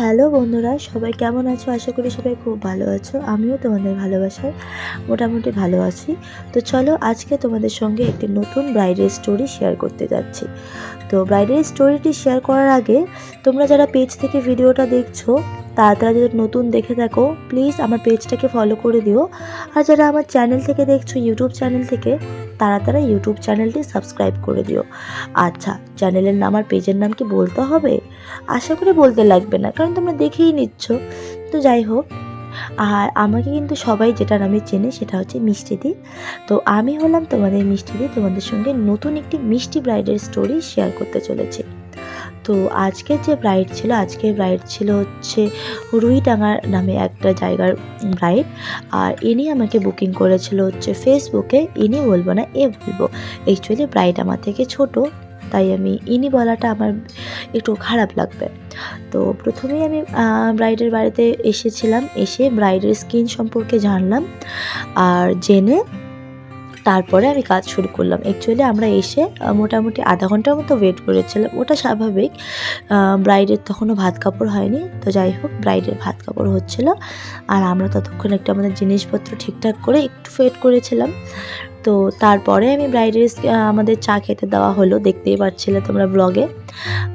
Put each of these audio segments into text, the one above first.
Hello বন্ধুরা, সবাই কেমন আছো? আশা করি সবাই খুব ভালো আছো। আমিও তোমাদের ভালোবাসায় মোটামুটি ভালো আছি। তো চলো আজকে তোমাদের সঙ্গে একটি নতুন ব্রাইডের স্টোরি শেয়ার করতে যাচ্ছি। তো ব্রাইডের স্টোরিটি শেয়ার করার আগে তোমরা যারা পেজ থেকে ভিডিওটা দেখছ তাড়াতাড়ি যদি নতুন দেখে থাকো প্লিজ আমার পেজটাকে ফলো করে দিও। আর যারা আমার চ্যানেল থেকে দেখছ ইউটিউব চ্যানেল থেকে, তারা তারা ইউটিউব চ্যানেলটি সাবস্ক্রাইব করে দিও। আচ্ছা চ্যানেলের নাম আর পেজের নাম কি বলতে হবে? আশা করে বলতে লাগবে না, কারণ তোমরা দেখেই নিচ্ছ। তো যাই হোক, আর আমাকে কিন্তু সবাই যেটা নামে চেনে সেটা হচ্ছে মিষ্টিদি তো আমি হলাম তোমাদের মিষ্টিদি তোমাদের সঙ্গে নতুন একটি মিষ্টি ব্রাইডের স্টোরি শেয়ার করতে চলেছি। তো আজকের যে ব্রাইড ছিল, আজকের ব্রাইড ছিল হচ্ছে রুইডাঙ্গার নামে একটা জায়গার ব্রাইড আর ইনি আমাকে বুকিং করেছিল হচ্ছে ফেসবুকে ইনি বলব না, এ বলব। অ্যাকচুয়ালি ব্রাইড আমার থেকে ছোট, তাই আমি ইনি বলাটা আমার একটু খারাপ লাগবে। তো প্রথমেই আমি ব্রাইডের বাড়িতে এসেছিলাম, এসে ব্রাইডের স্কিন সম্পর্কে জানলাম। আর জেনে তারপরে আমি কাজ শুরু করলাম। অ্যাকচুয়ালি আমরা এসে মোটামুটি আধা ঘণ্টার মতো ওয়েট করেছিলাম। ওটা স্বাভাবিক ব্রাইডের তখনও ভাত কাপড় হয়নি। তো যাই হোক ব্রাইডের ভাত কাপড় হচ্ছিল। আর আমরা ততক্ষণ একটু আমাদের জিনিসপত্র ঠিকঠাক করে একটু ওয়েট করেছিলাম। তো তারপরে আমি ব্রাইডের আমাদের চা খেতে দেওয়া হলো। দেখতেই পাচ্ছিলে তোমরা ব্লগে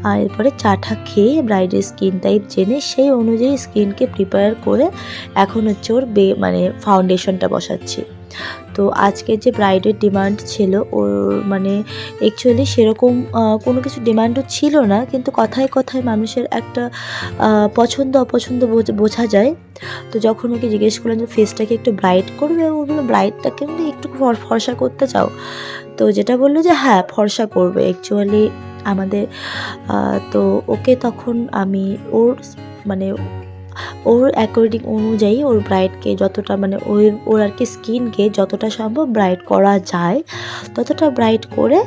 আর এরপরে চাটা খেয়ে ব্রাইডের স্কিন টাইপ জেনে সেই অনুযায়ী স্কিনকে প্রিপেয়ার করে এখন হচ্ছে ওর বে মানে ফাউন্ডেশনটা বসাচ্ছি। তো আজকের যে ব্রাইডের ডিমান্ড ছিল, ওর মানে অ্যাকচুয়ালি সেরকম কোনো কিছু ডিমান্ডও ছিল না, কিন্তু কথায় কথায় মানুষের একটা পছন্দ অপছন্দ বোঝ- যায়। তো যখন ওকে জিজ্ঞেস করলাম যে ফেসটাকে একটু ব্রাইট করবে ও বলল ব্রাইটটাকে একটু ফর- ফর্সা করতে চাও? তো যেটা বলল যে হ্যাঁ ফর্সা করবে। অ্যাকচুয়ালি আমাদের তো ওকে তখন আমি ওর মানে ওর অ্যাকর্ডিং অনুযায়ী ওর ব্রাইডকে যতটা মানে ওর ওর আর কি স্কিনকে যতটা সম্ভব ব্রাইট করা যায়, ততটা ব্রাইট করে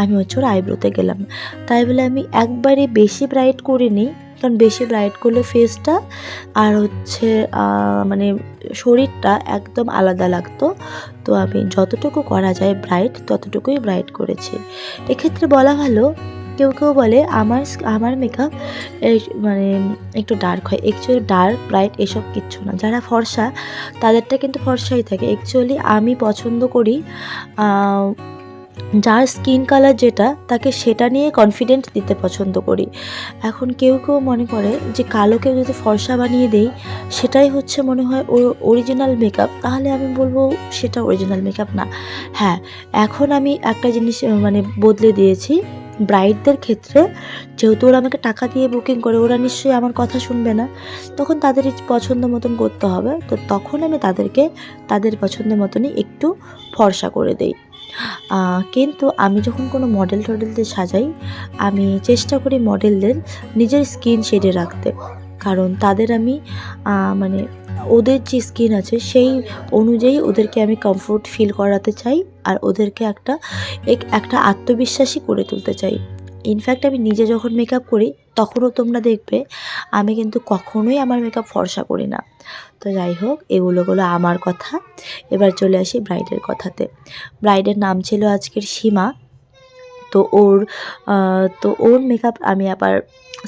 আমি হচ্ছে ওর আইব্রোতে গেলাম। তাই বলে আমি একবারে বেশি ব্রাইট করিনি, কারণ বেশি ব্রাইট করলে ফেসটা আর হচ্ছে মানে শরীরটা একদম আলাদা লাগতো। তো আমি যতটুকু করা যায় ব্রাইট ততটুকুই ব্রাইট করেছি। এক্ষেত্রে বলা ভালো কেউ কেউ বলে আমার আমার মেকআপ মানে একটু ডার্ক হয়। অ্যাকচুয়ালি ডার্ক ব্রাইট এসব কিচ্ছু না। যারা ফর্সা, তাদেরটা কিন্তু ফর্সাই থাকে। অ্যাকচুয়ালি আমি পছন্দ করি যার স্কিন কালার যেটা, তাকে সেটা নিয়ে কনফিডেন্ট দিতে পছন্দ করি। এখন কেউ কেউ মনে করে যে কালোকে যদি ফর্সা বানিয়ে দেই, সেটাই হচ্ছে মনে হয় ওর অরিজিনাল মেকআপ তাহলে আমি বলব সেটা অরিজিনাল মেকআপ না। হ্যাঁ এখন আমি একটা জিনিস মানে বদলে দিয়েছি। ব্রাইডদের ক্ষেত্রে, যেহেতু ওরা আমাকে টাকা দিয়ে বুকিং করে, ওরা নিশ্চয়ই আমার কথা শুনবে না, তখন তাদের পছন্দ মতন করতে হবে। তো তখন আমি তাদেরকে, তাদের পছন্দ মতনই একটু ফর্সা করে দেই। কিন্তু আমি যখন কোনো মডেল টডেলদের সাজাই, আমি চেষ্টা করি মডেলদের নিজের স্কিন শেডে রাখতে। কারণ তাদের আমি মানে ওদের যে স্কিন আছে, সেই অনুযায়ী ওদেরকে আমি কমফোর্ট ফিল করাতে চাই আর ওদেরকে একটা, এক- একটা আত্মবিশ্বাসী করে তুলতে চাই। ইনফ্যাক্ট আমি নিজে যখন মেকআপ করি, তখনও তোমরা দেখবে আমি কিন্তু কখনোই আমার মেকআপ ফর্সা করি না। তো যাই হোক, এগুলো হলো আমার কথা। এবার চলে আসি ব্রাইডের কথাতে। ব্রাইডের নাম ছিল আজকের সীমা। তো ওর তো ওর মেকআপ আমি আবার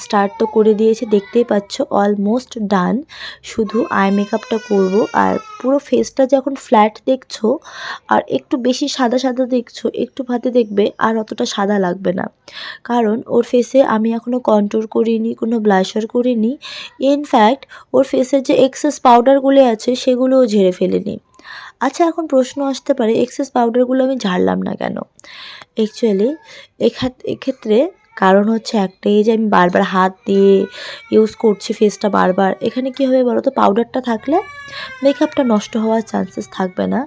স্টার্ট তো করে দিয়েছি, দেখতেই পাচ্ছ অলমোস্ট ডান শুধু আই মেকআপটা করব আর পুরো ফেসটা যখন ফ্ল্যাট দেখছ, আর একটু বেশি সাদা সাদা দেখছ, একটু ভাতে দেখবে আর অতটা সাদা লাগবে না। কারণ ওর ফেসে আমি এখনও কন্ট্রোল করিনি, কোনো ব্লাশার করিনি। ইনফ্যাক্ট ওর ফেসের যে এক্সেস পাউডারগুলো আছে, সেগুলোও ঝেড়ে ফেলিনি। আচ্ছা এখন প্রশ্ন আসতে পারে এক্সেস পাউডারগুলো আমি ঝাড়লাম না কেন? অ্যাকচুয়ালি এক্ষেত্রে কারণ হচ্ছে একটাই যে আমি বারবার হাত দিয়ে ইউজ করছি ফেসটা বারবার, এখানে কী হবে বলো তো পাউডারটা থাকলে মেকআপটা নষ্ট হওয়ার চান্সেস থাকবে না।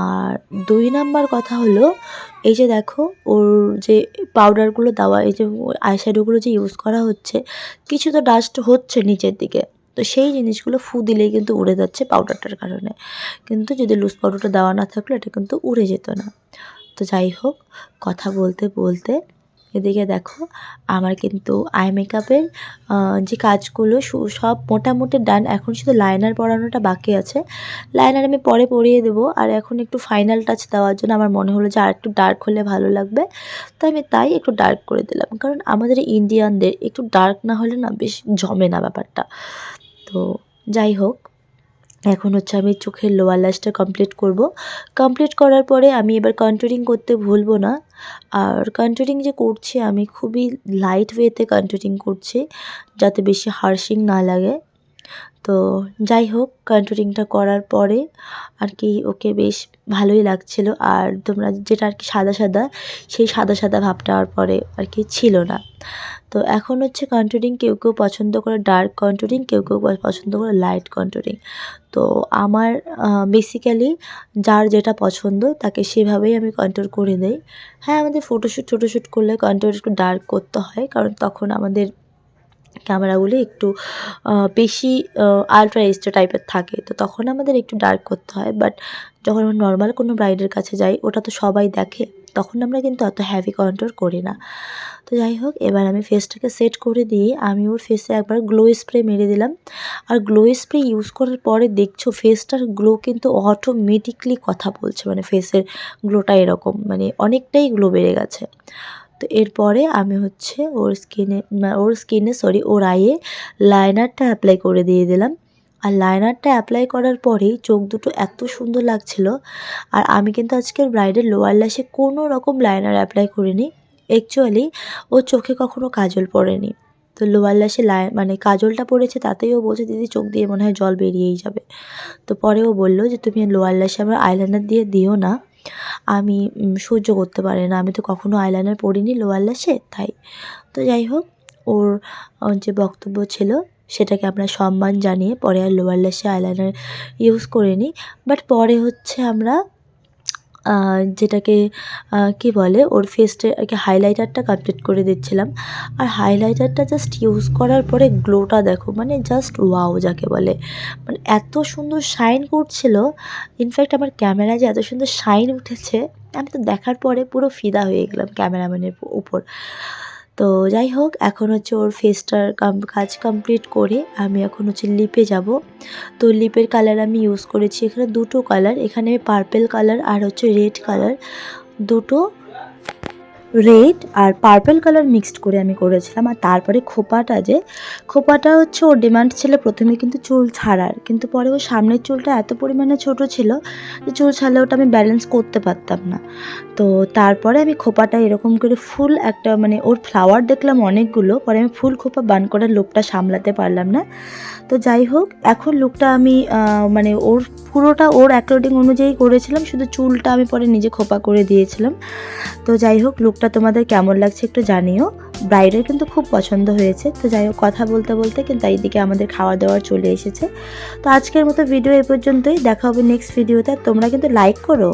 আর দুই নাম্বার কথা হলো, এই যে দেখো, ওর যে পাউডারগুলো দেওয়া, এই যে আইশ্যাডোগুলো যে ইউজ করা হচ্ছে, কিছু তো ডাস্ট হচ্ছে নিচের দিকে। তো সেই জিনিসগুলো ফু দিলেই কিন্তু উড়ে যাচ্ছে পাউডারটার কারণে। কিন্তু যদি লুজ পাউডারটা দেওয়া না থাকলে, এটা কিন্তু উড়ে যেত না। তো যাই হোক, কথা বলতে বলতে এদিকে দেখো, আমার কিন্তু আই মেকআপের যে কাজগুলো সব মোটামুটি ডান এখন শুধু লাইনার পরানোটা বাকি আছে। লাইনার আমি পরে পরিয়ে দেবো, আর এখন একটু ফাইনাল টাচ দেওয়ার জন্য আমার মনে হলো যে আর একটু ডার্ক হলে ভালো লাগবে। তো আমি তাই একটু ডার্ক করে দিলাম, কারণ আমাদের ইন্ডিয়ানদের একটু ডার্ক না হলে না বেশ জমে না ব্যাপারটা। তো যাই হোক, এখন হচ্ছে আমি চোখের লোয়ার লাস্টটা কমপ্লিট করব। কমপ্লিট করার পরে আমি এবার কন্ট্রোলিং করতে ভুলবো না। আর কন্ট্রোলিং যে করছি, আমি খুবই লাইট ওয়েতে কন্ট্রোলিং করছি, যাতে বেশি হার্শিং না লাগে। তো যাই হোক কন্ট্রোলিংটা করার পরে আর কি ওকে বেশ ভালোই লাগছিল। আর তোমরা যেটা আর কি সাদা সাদা, সেই সাদা সাদা ভাবটা আর পরে আর কি ছিল না। তো এখন হচ্ছে কন্ট্রোলিং কেউ কেউ পছন্দ করে ডার্ক কন্ট্রোলিং কেউ কেউ পছন্দ করে লাইট কন্ট্রোলিং তো আমার বেসিক্যালি যার যেটা পছন্দ তাকে সেভাবেই আমি কন্ট্রোল করে দেই। হ্যাঁ আমাদের ফটোশ্যুট টোটোশ্যুট করলে কন্ট্রোল একটু ডার্ক করতে হয়, কারণ তখন আমাদের ক্যামেরাগুলো একটু বেশি আলট্রা এইচডি টাইপের থাকে। তো তখন আমাদের একটু ডার্ক করতে হয়। বাট যখন আমরা নর্মাল কোনো ব্রাইডের কাছে যাই, ওটা তো সবাই দেখে। তখন আমরা কিন্তু অত হ্যাভি কন্ট্রোল করি না। তো যাই হোক, এবার আমি ফেসটাকে সেট করে দিয়ে আমি ওর ফেসে একবার গ্লো স্প্রে মেরে দিলাম। আর গ্লো স্প্রে ইউজ করার পরে দেখছ ফেসটার গ্লো কিন্তু অটোমেটিকলি কথা বলছে। মানে ফেসের গ্লোটা এরকম। মানে অনেকটাই গ্লো বেড়ে গেছে। তো এরপরে আমি হচ্ছে ওর স্কিনে ওর স্কিনে সরি ওর আইয়ে লাইনারটা অ্যাপ্লাই করে দিয়ে দিলাম। আর লাইনারটা অ্যাপ্লাই করার পরেই চোখ দুটো এত সুন্দর লাগছিল। আর আমি কিন্তু আজকের ব্রাইডের লোয়ার ল্যাশে কোনো রকম লাইনার অ্যাপ্লাই করিনি। অ্যাকচুয়ালি ও চোখে কখনো কাজল পড়েনি। তো লোয়ার ল্যাশে লাই মানে কাজলটা পড়েছে তাতেই ও বলছে, দিদি, চোখ দিয়ে মনে হয় জল বেরিয়েই যাবে। তো পরে ও বলল যে, তুমি লোয়ার ল্যাশে আমার আইলাইনার দিয়ে দিও না। আমি সহ্য করতে পারি না। আমি তো কখনও আইলাইনার পরিনি লোয়ার ল্যাশে তাই। তো যাই হোক, ওর যে বক্তব্য ছিল, সেটাকে আমরা সম্মান জানিয়ে পরে আর লোয়ার ল্যাশে আইলাইনার ইউজ করিনি। বাট পরে হচ্ছে আমরা যেটাকে কী বলে, ওর ফেসটা আর কি হাইলাইটারটা কমপ্লিট করে দিচ্ছিলাম। আর হাইলাইটারটা জাস্ট ইউজ করার পরে গ্লোটা দেখো মানে জাস্ট ওয়াও যাকে বলে। মানে এত সুন্দর শাইন করছিল। ইনফ্যাক্ট আমার ক্যামেরায় যে এত সুন্দর শাইন উঠেছে, আমি তো দেখার পরে পুরো ফিদা হয়ে গেলাম ক্যামেরাম্যানের উপর। তো যাই হোক, এখন হচ্ছে ওর ফেসটার কাজ কমপ্লিট করে আমি এখন হচ্ছে লিপে যাব। তো লিপের কালার আমি ইউজ করেছি এখানে দুটো কালার এখানে আমি পার্পেল কালার আর হচ্ছে রেড কালার দুটো রেড আর পার্পেল কালার মিক্সড করে আমি করেছিলাম। আর তারপরে খোপাটা যে, খোপাটা হচ্ছে ওর ডিমান্ড ছিল প্রথমে কিন্তু চুল ছাড়ার। কিন্তু পরে ওর সামনের চুলটা এত পরিমাণে ছোট ছিল যে চুল ছাড়লে ওটা আমি ব্যালেন্স করতে পারতাম না। তো তারপরে আমি খোপাটা এরকম করে ফুল একটা মানে ওর ফ্লাওয়ার দেখলাম অনেকগুলো, পরে আমি ফুল খোপা বান করার লোকটা সামলাতে পারলাম না। তো যাই হোক, এখন লুকটা আমি মানে ওর পুরোটা ওর অ্যাকর্ডিং অনুযায়ী করেছিলাম, শুধু চুলটা আমি পরে নিজে খোপা করে দিয়েছিলাম। তো যাই হোক, লুকটা তোমাদের কেমন লাগছে একটু জানিও। ব্রাইডের কিন্তু খুব পছন্দ হয়েছে, তো যাই হোক, কথা বলতে বলতে কিন্তু এইদিকে আমাদের খাওয়া দাওয়ার চলে এসেছে। তো আজকের মতো ভিডিও এ পর্যন্তই, দেখা হবে নেক্সট ভিডিওতে তোমরা কিন্তু লাইক করো।